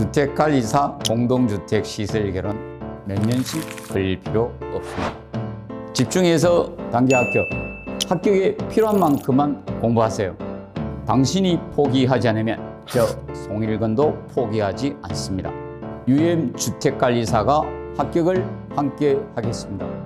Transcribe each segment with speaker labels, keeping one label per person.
Speaker 1: 주택관리사 공동주택 시설 결혼 몇 년씩 걸릴 필요 없습니다. 집중해서 단기 합격. 합격에 필요한 만큼만 공부하세요. 당신이 포기하지 않으면 저 송일건도 포기하지 않습니다. UM 주택관리사가 합격을 함께 하겠습니다.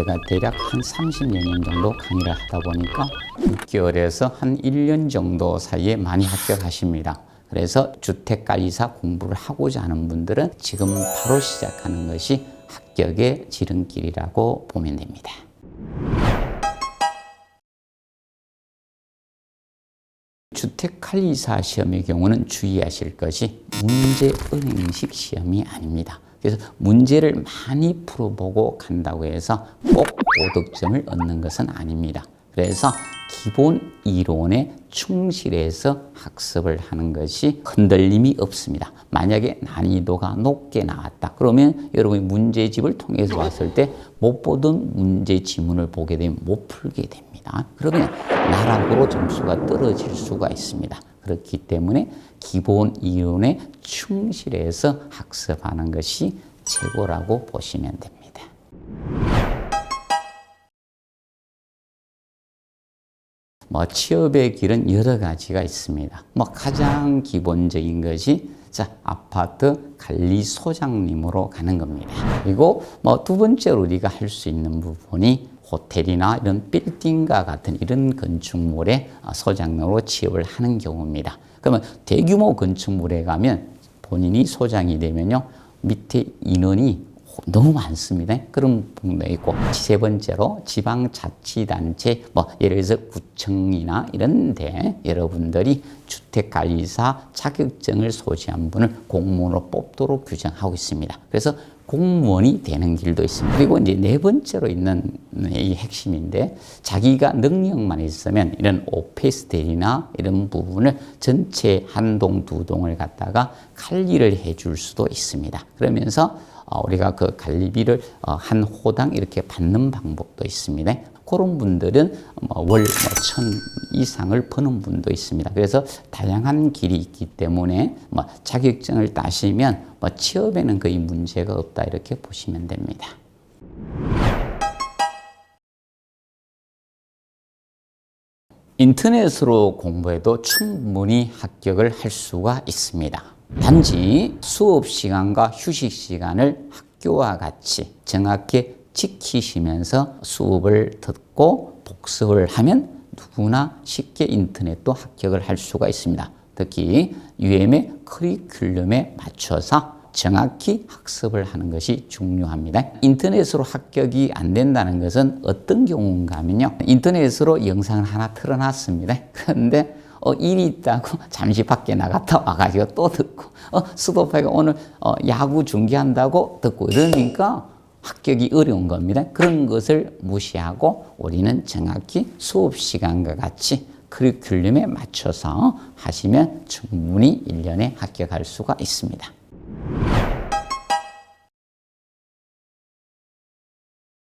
Speaker 1: 내가 대략 한 30여 년 정도 강의를 하다 보니까 6개월에서 한 1년 정도 사이에 많이 합격하십니다. 그래서 주택관리사 공부를 하고자 하는 분들은 지금 바로 시작하는 것이 합격의 지름길이라고 보면 됩니다. 주택관리사 시험의 경우는 주의하실 것이 문제은행식 시험이 아닙니다. 그래서 문제를 많이 풀어보고 간다고 해서 꼭 5득점을 얻는 것은 아닙니다. 그래서 기본 이론에 충실해서 학습을 하는 것이 흔들림이 없습니다. 만약에 난이도가 높게 나왔다. 그러면 여러분이 문제집을 통해서 봤을 때 못 보던 문제 지문을 보게 되면 못 풀게 됩니다. 그러면 나락으로 점수가 떨어질 수가 있습니다. 그렇기 때문에 기본 이론에 충실해서 학습하는 것이 최고라고 보시면 됩니다. 뭐 취업의 길은 여러 가지가 있습니다. 뭐 가장 기본적인 것이 자 아파트 관리 소장님으로 가는 겁니다. 그리고 뭐 두 번째로 우리가 할 수 있는 부분이 호텔이나 이런 빌딩과 같은 이런 건축물의 소장으로 취업을 하는 경우입니다. 그러면 대규모 건축물에 가면 본인이 소장이 되면요 밑에 인원이 너무 많습니다. 그런 부분도 있고 세 번째로 지방자치단체 뭐 예를 들어서 구청이나 이런데 여러분들이 주택관리사 자격증을 소지한 분을 공무원으로 뽑도록 규정하고 있습니다. 그래서 공무원이 되는 길도 있습니다. 그리고 이제 네 번째로 있는 이 핵심인데 자기가 능력만 있으면 이런 오피스텔이나 이런 부분을 전체 한 동 두 동을 갖다가 관리를 해줄 수도 있습니다. 그러면서 어, 우리가 그 관리비를 어, 한 호당 이렇게 받는 방법도 있습니다. 그런 분들은 뭐 월천 이상을 버는 분도 있습니다. 그래서 다양한 길이 있기 때문에 뭐 자격증을 따시면 뭐 취업에는 거의 문제가 없다 이렇게 보시면 됩니다. 인터넷으로 공부해도 충분히 합격을 할 수가 있습니다. 단지 수업 시간과 휴식 시간을 학교와 같이 정확히 지키시면서 수업을 듣고 복습을 하면 누구나 쉽게 인터넷도 합격을 할 수가 있습니다. 특히 UM의 커리큘럼에 맞춰서 정확히 학습을 하는 것이 중요합니다. 인터넷으로 합격이 안 된다는 것은 어떤 경우인가 하면요. 인터넷으로 영상을 하나 틀어놨습니다. 그런데 어, 일이 있다고 잠시 밖에 나갔다 와가지고 또 듣고, 어, 수도파가 오늘 어, 야구 중계한다고 듣고 이러니까 합격이 어려운 겁니다. 그런 것을 무시하고 우리는 정확히 수업 시간과 같이 커리큘럼에 맞춰서 하시면 충분히 1년에 합격할 수가 있습니다.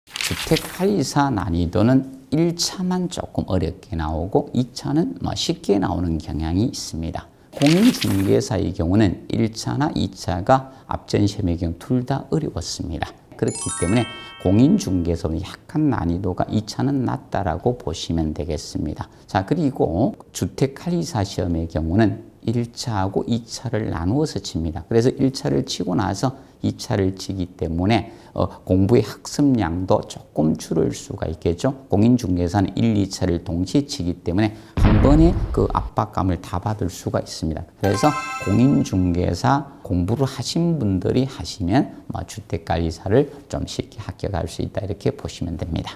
Speaker 1: 주택관리사 난이도는 1차만 조금 어렵게 나오고 2차는 뭐 쉽게 나오는 경향이 있습니다. 공인중개사의 경우는 1차나 2차가 앞전 시험의 경우 둘 다 어려웠습니다. 그렇기 때문에 공인중개사는 약간 난이도가 2차는 낮다라고 보시면 되겠습니다. 자, 그리고 주택관리사 시험의 경우는 1차하고 2차를 나누어서 칩니다. 그래서 1차를 치고 나서 2차를 치기 때문에 어, 공부의 학습량도 조금 줄을 수가 있겠죠. 공인중개사는 1, 2차를 동시에 치기 때문에 한 번에 그 압박감을 다 받을 수가 있습니다. 그래서 공인중개사 공부를 하신 분들이 하시면 뭐 주택관리사를 좀 쉽게 합격할 수 있다 이렇게 보시면 됩니다.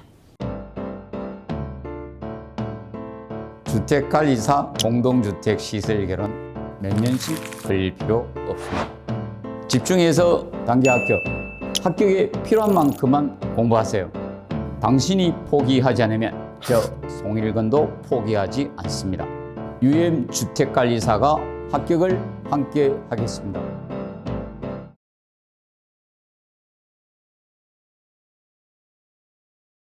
Speaker 1: 주택관리사 공동주택 시설 결혼 몇 년씩 걸릴 필요 없습니다. 집중해서 단기 합격. 합격에 필요한 만큼만 공부하세요. 당신이 포기하지 않으면 저 송일건도 포기하지 않습니다. UM 주택관리사가 합격을 함께 하겠습니다.